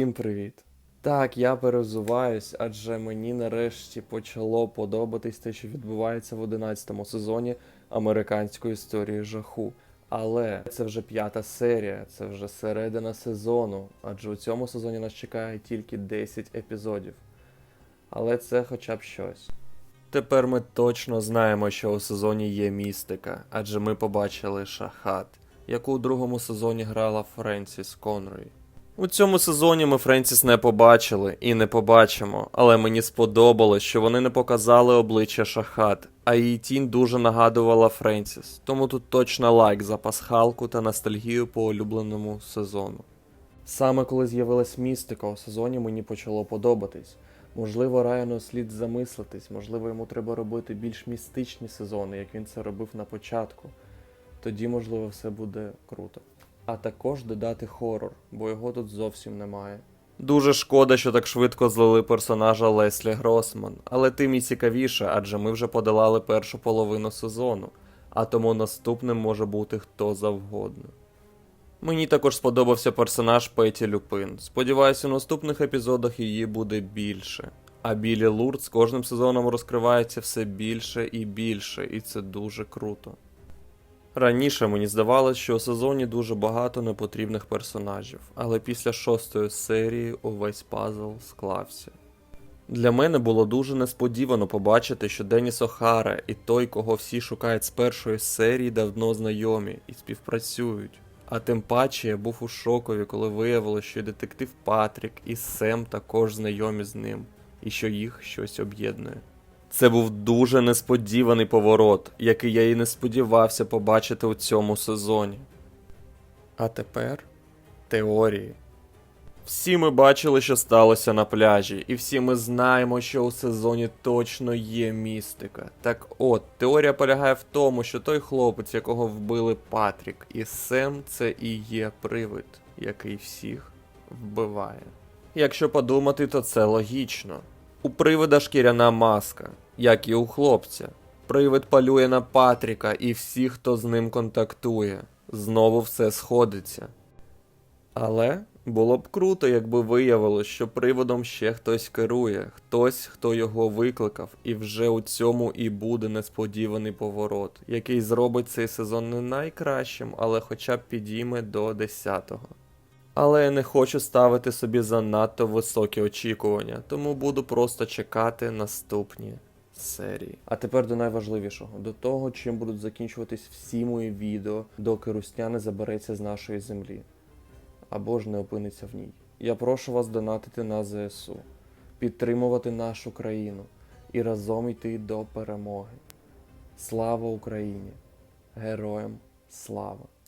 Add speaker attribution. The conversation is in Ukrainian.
Speaker 1: Всім привіт! Так, я перезуваюсь, адже мені нарешті почало подобатись те, що відбувається в 11 сезоні американської історії жаху. Але це вже п'ята серія, це вже середина сезону, адже у цьому сезоні нас чекає тільки 10 епізодів. Але це хоча б щось. Тепер ми точно знаємо, що у сезоні є містика, адже ми побачили Шахат, яку у другому сезоні грала Френсіс Конрой. У цьому сезоні ми Френсіс не побачили і не побачимо, але мені сподобалось, що вони не показали обличчя Шахат, а її тінь дуже нагадувала Френсіс, тому тут точно лайк за пасхалку та ностальгію по улюбленому сезону. Саме коли з'явилась містика у сезоні, мені почало подобатись. Можливо, Райану слід замислитись, можливо, йому треба робити більш містичні сезони, як він це робив на початку. Тоді, можливо, все буде круто. А також додати хорор, бо його тут зовсім немає. Дуже шкода, що так швидко злили персонажа Леслі Гросман, але тим і цікавіше, адже ми вже подолали першу половину сезону, а тому наступним може бути хто завгодно. Мені також сподобався персонаж Петі Люпин. Сподіваюся, у наступних епізодах її буде більше. А Білі Лурд з кожним сезоном розкривається все більше і більше, і це дуже круто. Раніше мені здавалось, що у сезоні дуже багато непотрібних персонажів, але після шостої серії увесь пазл склався. Для мене було дуже несподівано побачити, що Деніс Охара і той, кого всі шукають з першої серії, давно знайомі і співпрацюють. А тим паче я був у шокові, коли виявилося, що детектив Патрік і Сем також знайомі з ним, і що їх щось об'єднує. Це був дуже несподіваний поворот, який я і не сподівався побачити у цьому сезоні. А тепер теорії. Всі ми бачили, що сталося на пляжі, і всі ми знаємо, що у сезоні точно є містика. Так от, теорія полягає в тому, що той хлопець, якого вбили Патрік і Сем, це і є привид, який всіх вбиває. Якщо подумати, то це логічно. У привида шкіряна маска, як і у хлопця. Привид полює на Патріка і всіх, хто з ним контактує. Знову все сходиться. Але було б круто, якби виявилось, що приводом ще хтось керує, хтось, хто його викликав, і вже у цьому і буде несподіваний поворот, який зробить цей сезон не найкращим, але хоча б підійме до 10-го. Але я не хочу ставити собі занадто високі очікування, тому буду просто чекати наступні серії. А тепер до найважливішого, до того, чим будуть закінчуватись всі мої відео, доки Русня не забереться з нашої землі. Або ж не опиниться в ній. Я прошу вас донатити на ЗСУ, підтримувати нашу країну і разом йти до перемоги. Слава Україні! Героям слава!